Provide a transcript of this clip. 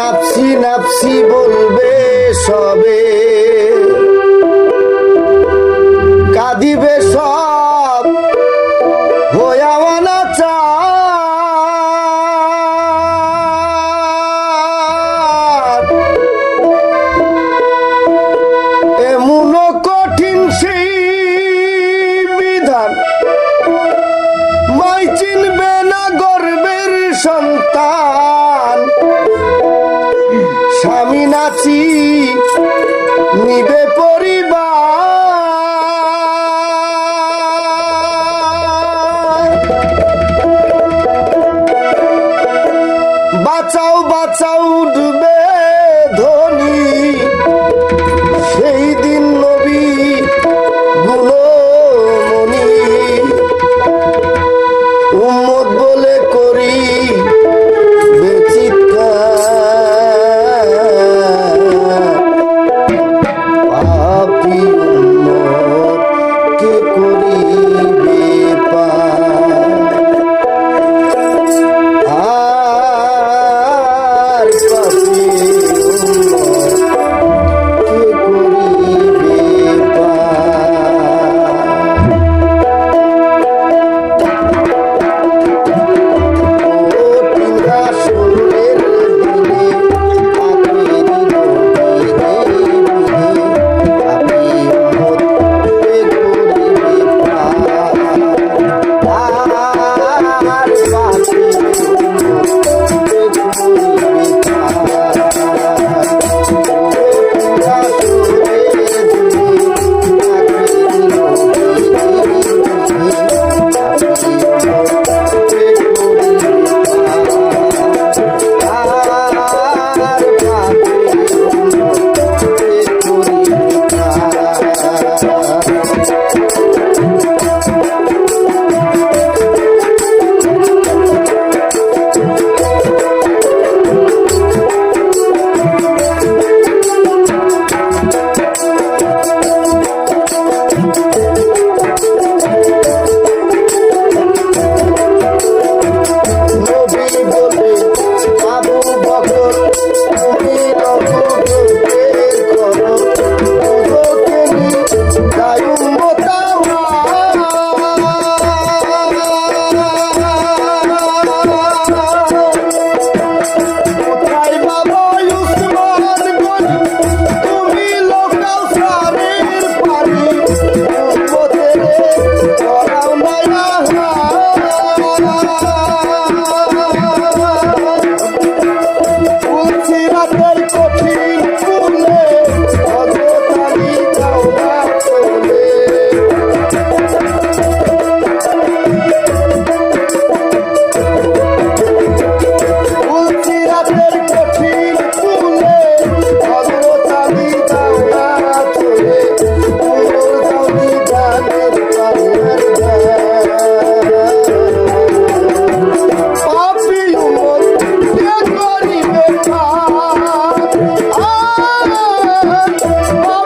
নাপসি নাপসি বলবে সবে। কাঁদিবে সব নাচি নিবে পরিবার। বাঁচাও বাঁচাও ডুবে ধনী। Oh,